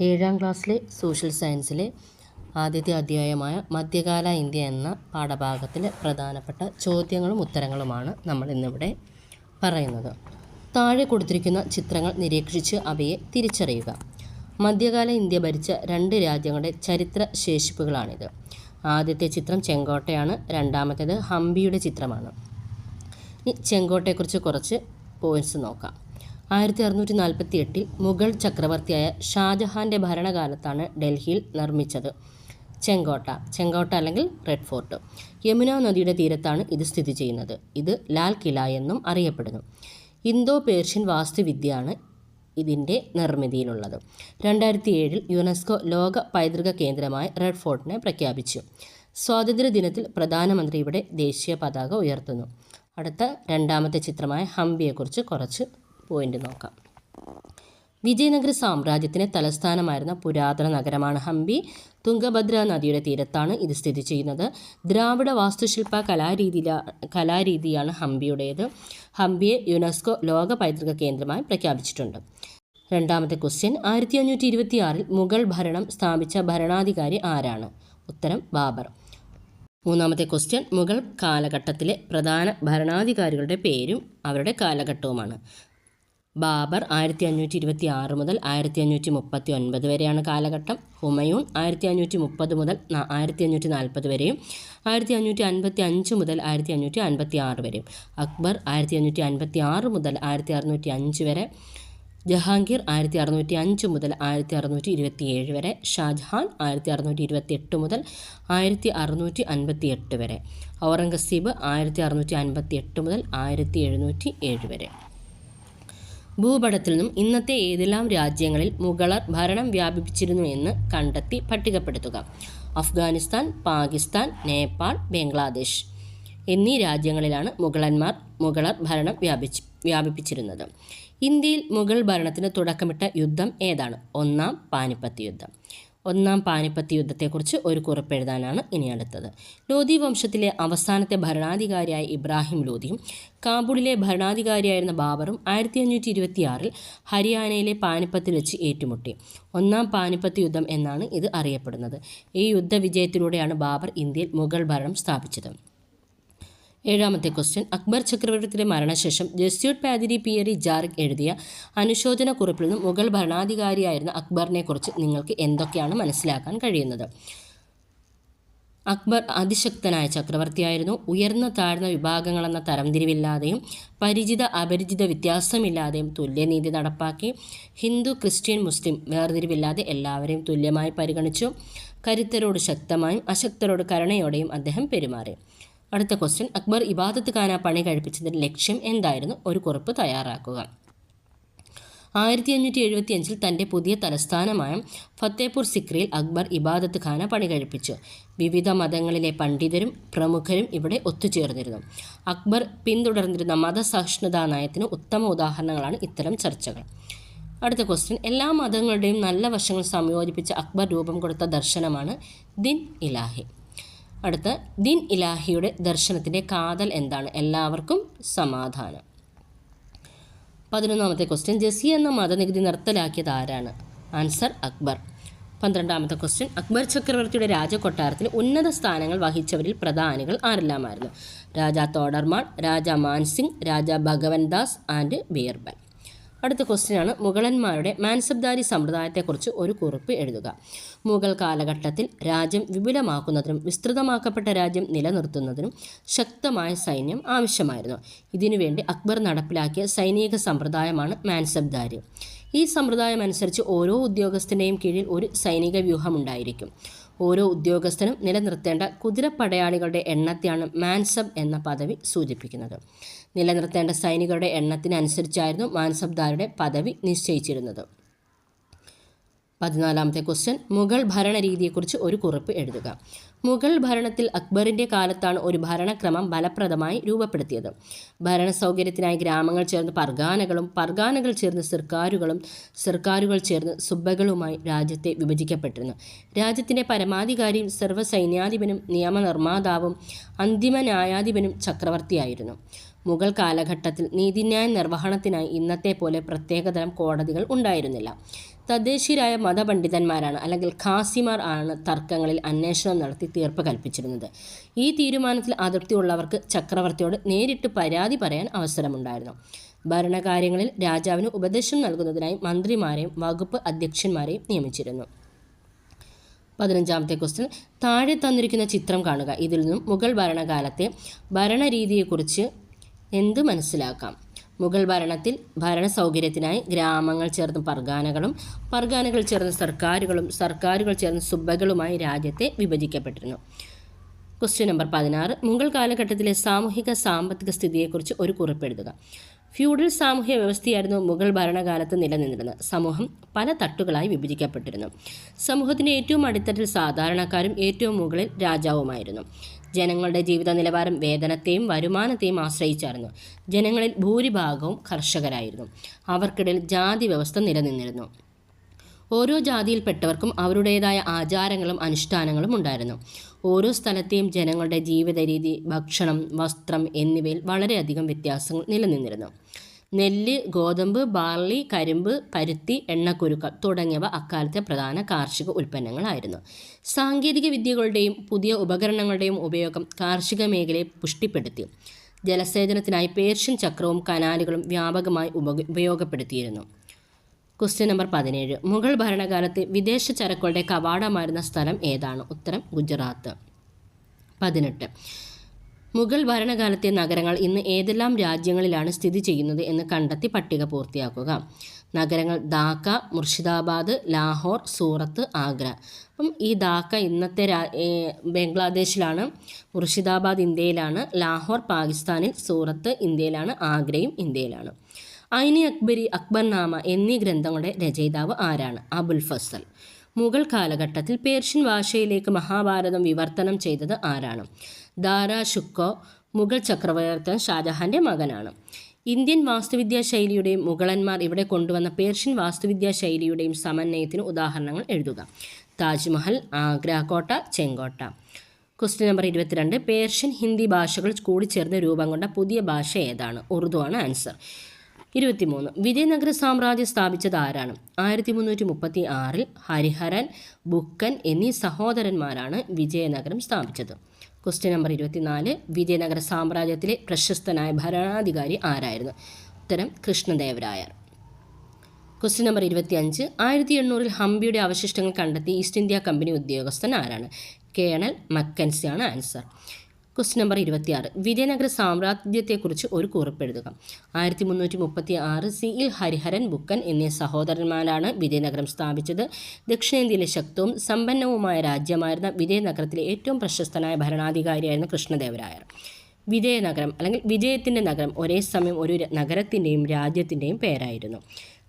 ഏഴാം ക്ലാസ്സിലെ സോഷ്യൽ സയൻസിലെ ആദ്യത്തെ അധ്യായമായ മധ്യകാല ഇന്ത്യ എന്ന പാഠഭാഗത്തിലെ പ്രധാനപ്പെട്ട ചോദ്യങ്ങളും ഉത്തരങ്ങളുമാണ് നമ്മൾ ഇന്നിവിടെ പറയുന്നത്. താഴെ കൊടുത്തിരിക്കുന്ന ചിത്രങ്ങൾ നിരീക്ഷിച്ച് അവയെ തിരിച്ചറിയുക. മധ്യകാല ഇന്ത്യ ഭരിച്ച രണ്ട് രാജ്യങ്ങളുടെ ചരിത്ര ശേഷിപ്പുകളാണിത്. ആദ്യത്തെ ചിത്രം ചെങ്കോട്ടയാണ് രണ്ടാമത്തേത് ഹംപിയുടെ ചിത്രമാണ്. ഇനി ചെങ്കോട്ടയെക്കുറിച്ച് കുറച്ച് പോയിന്റ്സ് നോക്കാം. ആയിരത്തി അറുന്നൂറ്റി നാൽപ്പത്തി എട്ടിൽ മുഗൾ ചക്രവർത്തിയായ ഷാജഹാന്റെ ഭരണകാലത്താണ് ഡൽഹിയിൽ നിർമ്മിച്ചത്. ചെങ്കോട്ട. ചെങ്കോട്ട അല്ലെങ്കിൽ റെഡ് ഫോർട്ട്. യമുന നദിയുടെ തീരത്താണ് ഇത് സ്ഥിതി ചെയ്യുന്നത്. ഇത് ലാൽ കില എന്നും അറിയപ്പെടുന്നു. ഇന്തോ പേർഷ്യൻ വാസ്തുവിദ്യയാണ് ഇതിന്റെ നിർമ്മിതിയിലുള്ളത്. രണ്ടായിരത്തി ഏഴിൽ യുനെസ്കോ ലോക പൈതൃക കേന്ദ്രമായി റെഡ് ഫോർട്ടിനെ പ്രഖ്യാപിച്ചു. സ്വാതന്ത്ര്യ ദിനത്തിൽ പ്രധാനമന്ത്രി ഇവിടെ ദേശീയ പതാക ഉയർത്തുന്നു. അടുത്ത രണ്ടാമത്തെ ചിത്രമായ ഹംപിയെക്കുറിച്ച് കുറച്ച് പോയിന്റ് നോക്കാം. വിജയനഗര സാമ്രാജ്യത്തിന് തലസ്ഥാനമായിരുന്ന പുരാതന നഗരമാണ് ഹംപി. തുംഗഭദ്ര നദിയുടെ തീരത്താണ് ഇത് സ്ഥിതി ചെയ്യുന്നത്. ദ്രാവിഡ വാസ്തുശില്പ കലാരീതിയില കലാരീതിയാണ് ഹംപിയുടേത്. ഹംപിയെ യുനെസ്കോ ലോക പൈതൃക കേന്ദ്രമായി പ്രഖ്യാപിച്ചിട്ടുണ്ട്. രണ്ടാമത്തെ ക്വസ്റ്റ്യൻ ആയിരത്തി അഞ്ഞൂറ്റി മുഗൾ ഭരണം സ്ഥാപിച്ച ഭരണാധികാരി ആരാണ്? ഉത്തരം ബാബർ. മൂന്നാമത്തെ ക്വസ്റ്റ്യൻ മുഗൾ കാലഘട്ടത്തിലെ പ്രധാന ഭരണാധികാരികളുടെ പേരും അവരുടെ കാലഘട്ടവുമാണ്. ബാബർ ആയിരത്തി അഞ്ഞൂറ്റി ഇരുപത്തി ആറ് മുതൽ ആയിരത്തി അഞ്ഞൂറ്റി മുപ്പത്തി ഒൻപത് വരെയാണ് കാലഘട്ടം. ഹുമയൂൺ ആയിരത്തി അഞ്ഞൂറ്റി മുപ്പത് മുതൽ ആയിരത്തി അഞ്ഞൂറ്റി നാൽപ്പത് വരെയും ആയിരത്തി അഞ്ഞൂറ്റി അൻപത്തി അഞ്ച് മുതൽ ആയിരത്തി അഞ്ഞൂറ്റി അൻപത്തി ആറ് വരെയും അക്ബർ ആയിരത്തി അഞ്ഞൂറ്റി അൻപത്തി ആറ് മുതൽ ആയിരത്തി അറുന്നൂറ്റി അഞ്ച് വരെ ജഹാംഗീർ ആയിരത്തി അറുന്നൂറ്റി അഞ്ച് മുതൽ ആയിരത്തി അറുന്നൂറ്റി ഇരുപത്തി ഏഴ് വരെ ഷാജഹാൻ ആയിരത്തി അറുന്നൂറ്റി ഇരുപത്തി എട്ട് മുതൽ ആയിരത്തി അറുന്നൂറ്റി അൻപത്തി എട്ട് വരെ ഔറംഗസീബ് ആയിരത്തി അറുന്നൂറ്റി അൻപത്തി എട്ട് മുതൽ ആയിരത്തി എഴുന്നൂറ്റി ഏഴ് വരെ. ഭൂപടത്തിൽ നിന്നും ഇന്നത്തെ ഏതെല്ലാം രാജ്യങ്ങളിൽ മുഗളർ ഭരണം വ്യാപിപ്പിച്ചിരുന്നു എന്ന് കണ്ടെത്തി പട്ടികപ്പെടുത്തുക. അഫ്ഗാനിസ്ഥാൻ പാകിസ്ഥാൻ നേപ്പാൾ ബംഗ്ലാദേശ് എന്നീ രാജ്യങ്ങളിലാണ് മുഗളന്മാർ മുഗളർ ഭരണം വ്യാപിച്ച് വ്യാപിപ്പിച്ചിരുന്നത്. ഇന്ത്യയിൽ മുഗൾ ഭരണത്തിന് തുടക്കമിട്ട യുദ്ധം ഏതാണ്? ഒന്നാം പാനിപ്പത്ത് യുദ്ധം. ഒന്നാം പാനിപ്പത്ത് യുദ്ധത്തെക്കുറിച്ച് ഒരു കുറിപ്പ് എഴുതാനാണ് ഇനി അടുത്തത്. ലോധി വംശത്തിലെ അവസാനത്തെ ഭരണാധികാരിയായ ഇബ്രാഹിം ലോധിയും കാബൂളിലെ ഭരണാധികാരിയായിരുന്ന ബാബറും ആയിരത്തി അഞ്ഞൂറ്റി ഇരുപത്തിയാറിൽ ഹരിയാനയിലെ പാനിപ്പത്തിൽ വെച്ച് ഏറ്റുമുട്ടി. ഒന്നാം പാനിപ്പത്ത് യുദ്ധം എന്നാണ് ഇത് അറിയപ്പെടുന്നത്. ഈ യുദ്ധവിജയത്തിലൂടെയാണ് ബാബർ ഇന്ത്യയിൽ മുഗൾ ഭരണം സ്ഥാപിച്ചത്. ഏഴാമത്തെ ക്വസ്റ്റ്യൻ. അക്ബർ ചക്രവർത്തിയുടെ മരണശേഷം ജസ്യൂട്ട് പാതിരി പിയറി ജാർഗ് എഴുതിയ അനുശോചന കുറിപ്പിൽ നിന്നും മുഗൾ ഭരണാധികാരിയായിരുന്ന അക്ബറിനെക്കുറിച്ച് നിങ്ങൾക്ക് എന്തൊക്കെയാണ് മനസ്സിലാക്കാൻ കഴിയുന്നത്? അക്ബർ അതിശക്തനായ ചക്രവർത്തിയായിരുന്നു. ഉയർന്ന താഴ്ന്ന വിഭാഗങ്ങളെന്ന തരംതിരിവില്ലാതെയും പരിചിത അപരിചിത വ്യത്യാസമില്ലാതെയും തുല്യനീതി നടപ്പാക്കി. ഹിന്ദു ക്രിസ്ത്യൻ മുസ്ലിം വേർതിരിവില്ലാതെ എല്ലാവരെയും തുല്യമായി പരിഗണിച്ചു. കരുത്തരോട് ശക്തമായും അശക്തരോട് കരുണയോടെയും അദ്ദേഹം പെരുമാറി. അടുത്ത ക്വസ്റ്റ്യൻ അക്ബർ ഇബാദത്ത് ഖാന പണി കഴിപ്പിച്ചതിന്റെ ലക്ഷ്യം എന്തായിരുന്നു? ഒരു കുറിപ്പ് തയ്യാറാക്കുക. ആയിരത്തി അഞ്ഞൂറ്റി എഴുപത്തി അഞ്ചിൽ തന്റെ പുതിയ തലസ്ഥാനമായ ഫത്തേപൂർ സിക്രിയിൽ അക്ബർ ഇബാദത്ത് ഖാന പണി കഴിപ്പിച്ചു. വിവിധ മതങ്ങളിലെ പണ്ഡിതരും പ്രമുഖരും ഇവിടെ ഒത്തുചേർന്നിരുന്നു. അക്ബർ പിന്തുടർന്നിരുന്ന മതസഹിഷ്ണുതാ നയത്തിന് ഉത്തമ ഉദാഹരണങ്ങളാണ് ഇത്തരം ചർച്ചകൾ. അടുത്ത ക്വസ്റ്റ്യൻ എല്ലാ മതങ്ങളുടെയും നല്ല വശങ്ങൾ സംയോജിപ്പിച്ച് അക്ബർ രൂപം കൊടുത്ത ദർശനമാണ് ദിൻ ഇലാഹി. അടുത്ത ദിൻ ഇലാഹിയുടെ ദർശനത്തിന്റെ കാതൽ എന്താണ്? എല്ലാവർക്കും സമാധാനം. പതിനൊന്നാമത്തെ ക്വസ്റ്റ്യൻ ജസി എന്ന മതനികുതി നിർത്തലാക്കിയത് ആരാണ്? ആൻസർ അക്ബർ. പന്ത്രണ്ടാമത്തെ ക്വസ്റ്റ്യൻ അക്ബർ ചക്രവർത്തിയുടെ രാജകൊട്ടാരത്തിൽ ഉന്നത സ്ഥാനങ്ങൾ വഹിച്ചവരിൽ പ്രധാനികൾ ആരെല്ലാമായിരുന്നു? രാജാ തോഡർമാൾ രാജാ മാൻസിംഗ് രാജാ ഭഗവൻ ദാസ് ആൻഡ് ബീർബൽ. അടുത്ത ക്വസ്റ്റ്യനാണ് മുഗളന്മാരുടെ മാൻസബ്ദാരി സമ്പ്രദായത്തെക്കുറിച്ച് ഒരു കുറിപ്പ് എഴുതുക. മുഗൾ കാലഘട്ടത്തിൽ രാജ്യം വിപുലമാക്കുന്നതിനും വിസ്തൃതമാക്കപ്പെട്ട രാജ്യം നിലനിർത്തുന്നതിനും ശക്തമായ സൈന്യം ആവശ്യമായിരുന്നു. ഇതിനുവേണ്ടി അക്ബർ നടപ്പിലാക്കിയ സൈനിക സമ്പ്രദായമാണ് മാൻസബ്ദാരി. ഈ സമ്പ്രദായം അനുസരിച്ച് ഓരോ ഉദ്യോഗസ്ഥന്റെയും കീഴിൽ ഒരു സൈനിക വ്യൂഹം ഉണ്ടായിരിക്കും. ഓരോ ഉദ്യോഗസ്ഥനും നിലനിർത്തേണ്ട കുതിരപ്പടയാളികളുടെ എണ്ണത്തെയാണ് മാൻസബ് എന്ന പദവി സൂചിപ്പിക്കുന്നത്. നിലനിർത്തേണ്ട സൈനികരുടെ എണ്ണത്തിനനുസരിച്ചായിരുന്നു മാൻസബ്ദാരുടെ പദവി നിശ്ചയിച്ചിരുന്നത് പതിനാലാമത്തെ ക്വസ്റ്റ്യൻ മുഗൾ ഭരണരീതിയെക്കുറിച്ച് ഒരു കുറിപ്പ് എഴുതുക. മുഗൾ ഭരണത്തിൽ അക്ബറിന്റെ കാലത്താണ് ഒരു ഭരണക്രമം ഫലപ്രദമായി രൂപപ്പെടുത്തിയത്. ഭരണ സൗകര്യത്തിനായി ഗ്രാമങ്ങൾ ചേർന്ന് പർഗാനകളും പർഗാനകൾ ചേർന്ന് സർക്കാരുകളും സർക്കാരുകൾ ചേർന്ന് സുബകളുമായി രാജ്യത്തെ വിഭജിക്കപ്പെട്ടിരുന്നു. രാജ്യത്തിന്റെ പരമാധികാരിയും സർവസൈന്യാധിപനും നിയമനിർമ്മാതാവും അന്തിമ ന്യായാധിപനും ചക്രവർത്തിയായിരുന്നു. മുഗൾ കാലഘട്ടത്തിൽ നീതിന്യായ നിർവഹണത്തിനായി ഇന്നത്തെ പോലെ പ്രത്യേകതരം കോടതികൾ ഉണ്ടായിരുന്നില്ല. തദ്ദേശീയരായ മതപണ്ഡിതന്മാരാണ് അല്ലെങ്കിൽ ഖാസിമാർ ആണ് തർക്കങ്ങളിൽ അന്വേഷണം നടത്തി തീർപ്പ് കൽപ്പിച്ചിരുന്നത്. ഈ തീരുമാനത്തിൽ അതൃപ്തിയുള്ളവർക്ക് ചക്രവർത്തിയോട് നേരിട്ട് പരാതി പറയാൻ അവസരമുണ്ടായിരുന്നു. ഭരണകാര്യങ്ങളിൽ രാജാവിന് ഉപദേശം നൽകുന്നതിനായി മന്ത്രിമാരെയും വകുപ്പ് അധ്യക്ഷന്മാരെയും നിയമിച്ചിരുന്നു. പതിനഞ്ചാമത്തെ ക്വസ്റ്റ്യൻ താഴെ തന്നിരിക്കുന്ന ചിത്രം കാണുക. ഇതിൽ നിന്നും മുഗൾ ഭരണകാലത്തെ ഭരണരീതിയെക്കുറിച്ച് എന്ത് മനസ്സിലാക്കാം? മുഗൾ ഭരണത്തിൽ ഭരണ സൗകര്യത്തിനായി ഗ്രാമങ്ങൾ ചേർന്ന് പർഗാനകളും പർഗാനകൾ ചേർന്ന് സർക്കാരുകളും സർക്കാരുകൾ ചേർന്ന് സുബകളുമായി രാജ്യത്തെ വിഭജിക്കപ്പെട്ടിരുന്നു. ക്വസ്റ്റ്യൻ നമ്പർ പതിനാറ്. മുഗൾ കാലഘട്ടത്തിലെ സാമൂഹിക സാമ്പത്തിക സ്ഥിതിയെക്കുറിച്ച് ഒരു കുറിപ്പെഴുതുക ഫ്യൂഡൽ സാമൂഹ്യ വ്യവസ്ഥയായിരുന്നു മുഗൾ ഭരണകാലത്ത് നിലനിന്നിരുന്നത്. സമൂഹം പല തട്ടുകളായി വിഭജിക്കപ്പെട്ടിരുന്നു. സമൂഹത്തിന്റെ ഏറ്റവും അടിത്തട്ടിൽ സാധാരണക്കാരും ഏറ്റവും മുകളിൽ രാജാവുമായിരുന്നു. ജനങ്ങളുടെ ജീവിത നിലവാരം വേതനത്തെയും വരുമാനത്തെയും ആശ്രയിച്ചായിരുന്നു. ജനങ്ങളിൽ ഭൂരിഭാഗവും കർഷകരായിരുന്നു. അവർക്കിടയിൽ ജാതി വ്യവസ്ഥ നിലനിന്നിരുന്നു. ഓരോ ജാതിയിൽപ്പെട്ടവർക്കും അവരുടേതായ ആചാരങ്ങളും അനുഷ്ഠാനങ്ങളും ഉണ്ടായിരുന്നു. ഓരോ സ്ഥലത്തെയും ജനങ്ങളുടെ ജീവിത രീതി ഭക്ഷണം വസ്ത്രം എന്നിവയിൽ വളരെയധികം വ്യത്യാസങ്ങൾ നിലനിന്നിരുന്നു. നെല്ല് ഗോതമ്പ് ബാർലി കരിമ്പ് പരുത്തി എണ്ണക്കുരുക്കൾ തുടങ്ങിയവ അക്കാലത്തെ പ്രധാന കാർഷിക ഉൽപ്പന്നങ്ങളായിരുന്നു. സാങ്കേതിക വിദ്യകളുടെയും പുതിയ ഉപകരണങ്ങളുടെയും ഉപയോഗം കാർഷിക മേഖലയെ പുഷ്ടിപ്പെടുത്തി. ജലസേചനത്തിനായി പേർഷ്യൻ ചക്രവും കനാലുകളും വ്യാപകമായി ഉപ ഉപയോഗപ്പെടുത്തിയിരുന്നു. ക്വസ്റ്റ്യൻ നമ്പർ പതിനേഴ്. മുഗൾ ഭരണകാലത്ത് വിദേശ ചരക്കുകളുടെ കവാടമായിരുന്ന സ്ഥലം ഏതാണ്? ഉത്തരം ഗുജറാത്ത്. പതിനെട്ട്. മുഗൾ ഭരണകാലത്തെ നഗരങ്ങൾ ഇന്ന് ഏതെല്ലാം രാജ്യങ്ങളിലാണ് സ്ഥിതി ചെയ്യുന്നത് എന്ന് കണ്ടെത്തി പട്ടിക പൂർത്തിയാക്കുക. നഗരങ്ങൾ ധാക്ക മുർഷിദാബാദ് ലാഹോർ സൂറത്ത് ആഗ്ര. അപ്പം ഈ ധാക്ക ഇന്നത്തെ രാ ബംഗ്ലാദേശിലാണ് മുർഷിദാബാദ് ഇന്ത്യയിലാണ് ലാഹോർ പാകിസ്ഥാനിൽ സൂറത്ത് ഇന്ത്യയിലാണ് ആഗ്രയും ഇന്ത്യയിലാണ്. ഐനി അക്ബരി അക്ബർനാമ എന്നീ ഗ്രന്ഥങ്ങളുടെ രചയിതാവ് ആരാണ്? അബുൽ ഫസൽ. മുഗൾ കാലഘട്ടത്തിൽ പേർഷ്യൻ ഭാഷയിലേക്ക് മഹാഭാരതം വിവർത്തനം ചെയ്തത് ആരാണ്? ദാരാ ഷുക്കോ മുഗൾ ചക്രവർത്തി ഷാജഹാന്റെ മകനാണ്. ഇന്ത്യൻ വാസ്തുവിദ്യാ ശൈലിയുടെയും മുഗളന്മാർ ഇവിടെ കൊണ്ടുവന്ന പേർഷ്യൻ വാസ്തുവിദ്യാ ശൈലിയുടെയും സമന്വയത്തിന് ഉദാഹരണങ്ങൾ എഴുതുക. താജ്മഹൽ ആഗ്ര കോട്ട ചെങ്കോട്ട. ക്വസ്റ്റ്യൻ നമ്പർ ഇരുപത്തിരണ്ട്. പേർഷ്യൻ ഹിന്ദി ഭാഷകൾ കൂടിച്ചേർന്ന് രൂപം കൊണ്ട പുതിയ ഭാഷ ഏതാണ്? ഉറുദു ആണ് ആൻസർ. ഇരുപത്തിമൂന്ന്. വിജയനഗര സാമ്രാജ്യം സ്ഥാപിച്ചത് ആരാണ്? ആയിരത്തി മുന്നൂറ്റി മുപ്പത്തി ആറിൽ ഹരിഹരൻ ബുക്കൻ എന്നീ സഹോദരന്മാരാണ് വിജയനഗരം സ്ഥാപിച്ചത്. ക്വസ്റ്റ്യൻ നമ്പർ ഇരുപത്തിനാല്. വിജയനഗര സാമ്രാജ്യത്തിലെ പ്രശസ്തനായ ഭരണാധികാരി ആരായിരുന്നു? ഉത്തരം കൃഷ്ണദേവരായർ. ക്വസ്റ്റ്യൻ നമ്പർ ഇരുപത്തിയഞ്ച്. ആയിരത്തി എണ്ണൂറിൽ ഹംപിയുടെ അവശിഷ്ടങ്ങൾ കണ്ടെത്തി ഈസ്റ്റ് ഇന്ത്യ കമ്പനി ഉദ്യോഗസ്ഥൻ ആരാണ്? കേണൽ മക്കൻസിയാണ് ആൻസർ ക്വസ്റ്റ്യൻ നമ്പർ ഇരുപത്തിയാറ്. വിജയനഗര സാമ്രാജ്യത്തെക്കുറിച്ച് ഒരു കുറിപ്പെഴുതുക ആയിരത്തി മുന്നൂറ്റി മുപ്പത്തി ആറ് സിയിൽ ഹരിഹരൻ ബുക്കൻ എന്നീ സഹോദരന്മാരാണ് വിജയനഗരം സ്ഥാപിച്ചത്. ദക്ഷിണേന്ത്യയിലെ ശക്തവും സമ്പന്നവുമായ രാജ്യമായിരുന്ന വിജയനഗരത്തിലെ ഏറ്റവും പ്രശസ്തനായ ഭരണാധികാരിയായിരുന്നു കൃഷ്ണദേവരായർ. വിജയനഗരം അല്ലെങ്കിൽ വിജയത്തിന്റെ നഗരം ഒരേ സമയം ഒരു നഗരത്തിന്റെയും രാജ്യത്തിന്റെയും പേരായിരുന്നു.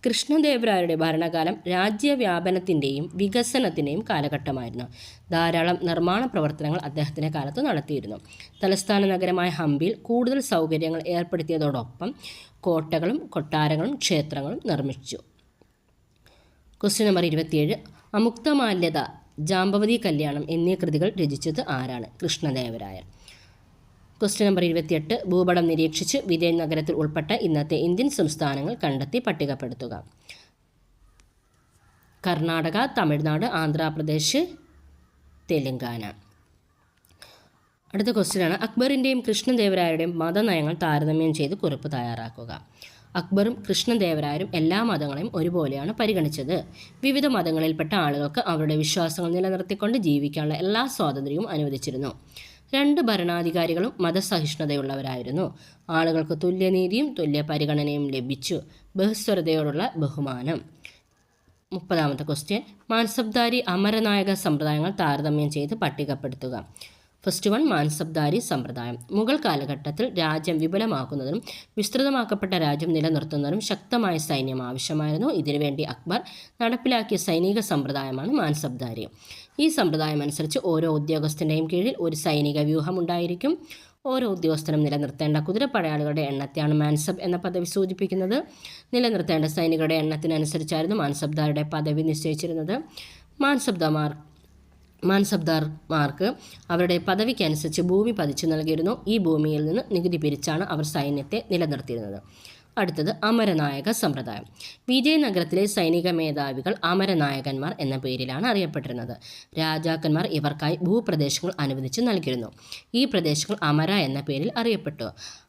കൃഷ്ണദേവരായരുടെ ഭരണകാലം രാജ്യവ്യാപനത്തിന്റെയും വികസനത്തിന്റെയും കാലഘട്ടമായിരുന്നു. ധാരാളം നിർമ്മാണ പ്രവർത്തനങ്ങൾ അദ്ദേഹത്തിന്റെ കാലത്ത് നടത്തിയിരുന്നു. തലസ്ഥാന നഗരമായ ഹംപിയിൽ കൂടുതൽ സൗകര്യങ്ങൾ ഏർപ്പെടുത്തിയതോടൊപ്പം കോട്ടകളും കൊട്ടാരങ്ങളും ക്ഷേത്രങ്ങളും നിർമ്മിച്ചു. ക്വസ്റ്റ്യൻ നമ്പർ ഇരുപത്തിയേഴ്. അമുക്തമാല്യത ജാമ്പവതി കല്യാണം എന്നീ കൃതികൾ രചിച്ചത് ആരാണ്? കൃഷ്ണദേവരായർ. ക്വസ്റ്റ്യൻ നമ്പർ ഇരുപത്തിയെട്ട് ഭൂപടം നിരീക്ഷിച്ച് വിജയ നഗരത്തിൽ ഉൾപ്പെട്ട ഇന്നത്തെ ഇന്ത്യൻ സംസ്ഥാനങ്ങൾ കണ്ടെത്തി പട്ടികപ്പെടുത്തുക. കർണാടക തമിഴ്നാട് ആന്ധ്രാപ്രദേശ് തെലങ്കാന. അടുത്ത ക്വസ്റ്റ്യനാണ് അക്ബറിന്റെയും കൃഷ്ണദേവരായരുടെയും മതനയങ്ങൾ താരതമ്യം ചെയ്ത് കുറിപ്പ് തയ്യാറാക്കുക. അക്ബറും കൃഷ്ണദേവരായരും എല്ലാ മതങ്ങളെയും ഒരുപോലെയാണ് പരിഗണിച്ചത്. വിവിധ മതങ്ങളിൽപ്പെട്ട ആളുകൾക്ക് അവരുടെ വിശ്വാസങ്ങൾ നിലനിർത്തിക്കൊണ്ട് ജീവിക്കാനുള്ള എല്ലാ സ്വാതന്ത്ര്യവും അനുവദിച്ചിരുന്നു. രണ്ട് ഭരണാധികാരികളും മതസഹിഷ്ണുതയുള്ളവരായിരുന്നു. ആളുകൾക്ക് തുല്യനീതിയും തുല്യ പരിഗണനയും ലഭിച്ചു. ബഹുസ്വരതയോടുള്ള ബഹുമാനം. മുപ്പതാമത്തെ ക്വസ്റ്റ്യൻ മാൻസബ്ദാരി അമരനായക സമ്പ്രദായങ്ങൾ താരതമ്യം ചെയ്ത് പട്ടികപ്പെടുത്തുക. ഫസ്റ്റ് വൺ മാൻസബ്ദാരി സമ്പ്രദായം. മുഗൾ കാലഘട്ടത്തിൽ രാജ്യം വിപുലമാക്കുന്നതിനും വിസ്തൃതമാക്കപ്പെട്ട രാജ്യം നിലനിർത്തുന്നതിനും ശക്തമായ സൈന്യം ആവശ്യമായിരുന്നു. ഇതിനുവേണ്ടി അക്ബർ നടപ്പിലാക്കിയ സൈനിക സമ്പ്രദായമാണ് മാൻസബ്ദാരി. ഈ സമ്പ്രദായം അനുസരിച്ച് ഓരോ ഉദ്യോഗസ്ഥന്റെയും കീഴിൽ ഒരു സൈനിക വ്യൂഹം ഉണ്ടായിരിക്കും ഓരോ ഉദ്യോഗസ്ഥനും നിലനിർത്തേണ്ട കുതിരപ്പടയാളികളുടെ എണ്ണത്തെയാണ് മാൻസബ് എന്ന പദവി സൂചിപ്പിക്കുന്നത്. നിലനിർത്തേണ്ട സൈനികരുടെ എണ്ണത്തിനനുസരിച്ചായിരുന്നു മാൻസബ്ദാരുടെ പദവി നിശ്ചയിച്ചിരുന്നത്. മാൻസബ്ദമാർ മാൻസബ്ദാർമാർക്ക് അവരുടെ പദവിക്കനുസരിച്ച് ഭൂമി പതിച്ചു നൽകിയിരുന്നു. ഈ ഭൂമിയിൽ നിന്ന് നികുതി പിരിച്ചാണ് അവർ സൈന്യത്തെ നിലനിർത്തിയിരുന്നത്. അടുത്തത് അമരനായക സമ്പ്രദായം. വിജയനഗരത്തിലെ സൈനിക മേധാവികൾ അമരനായകന്മാർ എന്ന പേരിലാണ് അറിയപ്പെട്ടിരുന്നത്. രാജാക്കന്മാർ ഇവർക്കായി ഭൂപ്രദേശങ്ങൾ അനുവദിച്ച് നൽകിയിരുന്നു. ഈ പ്രദേശങ്ങൾ അമര എന്ന പേരിൽ അറിയപ്പെട്ടു.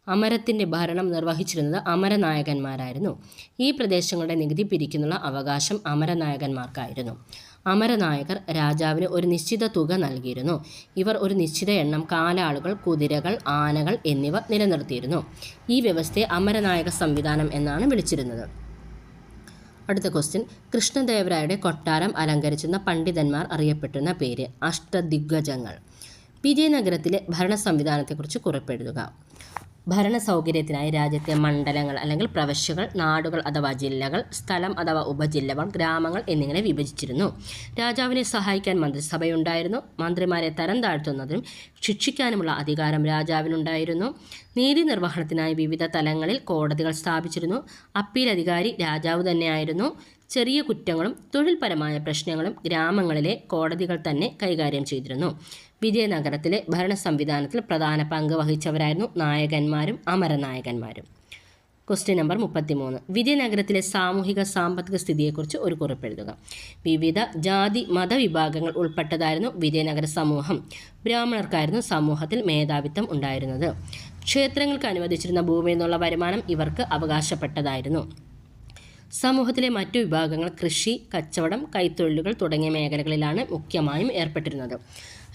അമരത്തിന്റെ ഭരണം നിർവഹിച്ചിരുന്നത് അമരനായകന്മാരായിരുന്നു. ഈ പ്രദേശങ്ങളുടെ നികുതി പിരിക്കുന്നുള്ള അവകാശം അമരനായകന്മാർക്കായിരുന്നു. അമരനായകർ രാജാവിന് ഒരു നിശ്ചിത തുക നൽകിയിരുന്നു. ഇവർ ഒരു നിശ്ചിത എണ്ണം കാലാളുകൾ കുതിരകൾ ആനകൾ എന്നിവ നിലനിർത്തിയിരുന്നു. ഈ വ്യവസ്ഥയെ അമരനായക സംവിധാനം എന്നാണ് വിളിച്ചിരുന്നത്. അടുത്ത ക്വസ്റ്റ്യൻ കൃഷ്ണദേവരായയുടെ കൊട്ടാരം അലങ്കരിച്ചിരുന്ന പണ്ഡിതന്മാർ അറിയപ്പെട്ടിരുന്ന പേര് അഷ്ടദിഗ്ഗജങ്ങൾ. വിജയനഗരത്തിലെ ഭരണ സംവിധാനത്തെക്കുറിച്ച് കുറിപ്പെഴുതുക. ഭരണ സൗകര്യത്തിനായി രാജ്യത്തെ മണ്ഡലങ്ങൾ അല്ലെങ്കിൽ പ്രവശ്യകൾ നാടുകൾ അഥവാ ജില്ലകൾ സ്ഥലം അഥവാ ഉപജില്ലകൾ ഗ്രാമങ്ങൾ എന്നിങ്ങനെ വിഭജിച്ചിരുന്നു. രാജാവിനെ സഹായിക്കാൻ മന്ത്രിസഭയുണ്ടായിരുന്നു. മന്ത്രിമാരെ തരം താഴ്ത്തുന്നതിനും ശിക്ഷിക്കാനുമുള്ള അധികാരം രാജാവിനുണ്ടായിരുന്നു. നീതി നിർവഹണത്തിനായി വിവിധ തലങ്ങളിൽ കോടതികൾ സ്ഥാപിച്ചിരുന്നു. അപ്പീൽ അധികാരി രാജാവ് തന്നെയായിരുന്നു. ചെറിയ കുറ്റങ്ങളും തൊഴിൽപരമായ പ്രശ്നങ്ങളും ഗ്രാമങ്ങളിലെ കോടതികൾ തന്നെ കൈകാര്യം ചെയ്തിരുന്നു. വിജയനഗരത്തിലെ ഭരണ സംവിധാനത്തിൽ പ്രധാന പങ്ക് വഹിച്ചവരായിരുന്നു നായകന്മാരും അമരനായകന്മാരും. ക്വസ്റ്റ്യൻ നമ്പർ മുപ്പത്തിമൂന്ന്. വിജയനഗരത്തിലെ സാമൂഹിക സാമ്പത്തിക സ്ഥിതിയെക്കുറിച്ച് ഒരു കുറിപ്പെഴുതുക വിവിധ ജാതി മതവിഭാഗങ്ങൾ ഉൾപ്പെട്ടതായിരുന്നു വിജയനഗര സമൂഹം. ബ്രാഹ്മണർക്കായിരുന്നു സമൂഹത്തിൽ മേധാവിത്വം ഉണ്ടായിരുന്നത്. ക്ഷേത്രങ്ങൾക്ക് അനുവദിച്ചിരുന്ന ഭൂമിയിൽ നിന്നുള്ള വരുമാനം ഇവർക്ക് അവകാശപ്പെട്ടതായിരുന്നു. സമൂഹത്തിലെ മറ്റു വിഭാഗങ്ങൾ കൃഷി കച്ചവടം കൈത്തൊഴിലുകൾ തുടങ്ങിയ മേഖലകളിലാണ് മുഖ്യമായും ഏർപ്പെട്ടിരുന്നത്.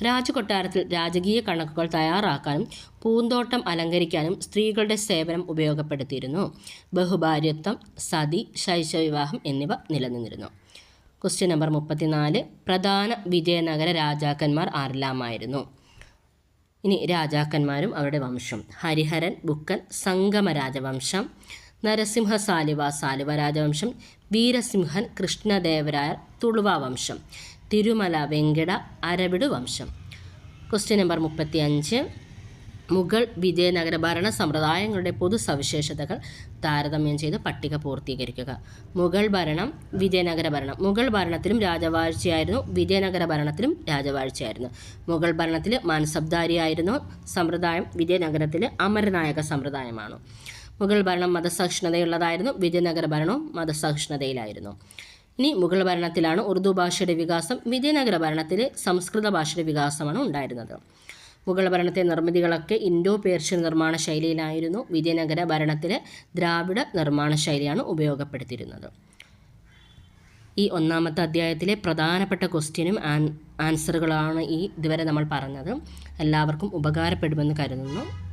രാജകൊട്ടാരത്തിൽ രാജകീയ കണക്കുകൾ തയ്യാറാക്കാനും പൂന്തോട്ടം അലങ്കരിക്കാനും സ്ത്രീകളുടെ സേവനം ഉപയോഗപ്പെടുത്തിയിരുന്നു. ബഹുഭാര്യത്വം സതി ശൈശവിവാഹം എന്നിവ നിലനിന്നിരുന്നു. ക്വസ്റ്റ്യൻ നമ്പർ മുപ്പത്തിനാല്. പ്രധാന വിജയനഗര രാജാക്കന്മാർ ആരെല്ലാമായിരുന്നു? ഇനി രാജാക്കന്മാരും അവരുടെ വംശം. ഹരിഹരൻ ബുക്കൻ സംഗമ രാജവംശം നരസിംഹ സാലിവ സാലിവ രാജവംശം വീരസിംഹൻ കൃഷ്ണദേവരായർ തുളുവ വംശം. തിരുമല വെങ്കട അരവിട് വംശം. ക്വസ്റ്റ്യൻ നമ്പർ മുപ്പത്തി അഞ്ച് മുഗൾ വിജയനഗര ഭരണ സമ്പ്രദായങ്ങളുടെ പൊതു സവിശേഷതകൾ താരതമ്യം ചെയ്ത് പട്ടിക പൂർത്തീകരിക്കുക. മുഗൾ ഭരണം വിജയനഗര ഭരണം. മുഗൾ ഭരണത്തിലും രാജവാഴ്ചയായിരുന്നു വിജയനഗര ഭരണത്തിലും രാജവാഴ്ചയായിരുന്നു. മുഗൾ ഭരണത്തിൽ മാൻസബ്ദാരിയായിരുന്നു സമ്പ്രദായം വിജയനഗരത്തിൽ അമരനായക സമ്പ്രദായമാണ്. മുഗൾ ഭരണം മതസഹിഷ്ണുതയുള്ളതായിരുന്നു വിജയനഗര ഭരണവും മതസഹിഷ്ണുതയിലായിരുന്നു. ഇനി മുഗൾ ഭരണത്തിലാണ് ഉറുദു ഭാഷയുടെ വികാസം വിജയനഗര ഭരണത്തിൽ സംസ്കൃത ഭാഷയുടെ വികാസമാണ് ഉണ്ടായിരുന്നത്. മുഗൾ ഭരണത്തെ നിർമ്മിതികളൊക്കെ ഇൻഡോ പേർഷ്യൻ നിർമ്മാണ ശൈലിയിലായിരുന്നു. വിജയനഗര ഭരണത്തിൽ ദ്രാവിഡ നിർമ്മാണ ശൈലിയാണ് ഉപയോഗപ്പെടുത്തിയിരുന്നത്. ഈ ഒന്നാമത്തെ അധ്യായത്തിലെ പ്രധാനപ്പെട്ട ക്വസ്റ്റ്യനും ആൻ ആൻസറുകളാണ് ഈ ഇതുവരെ നമ്മൾ പറഞ്ഞത്. എല്ലാവർക്കും ഉപകാരപ്പെടുമെന്ന് കരുതുന്നു.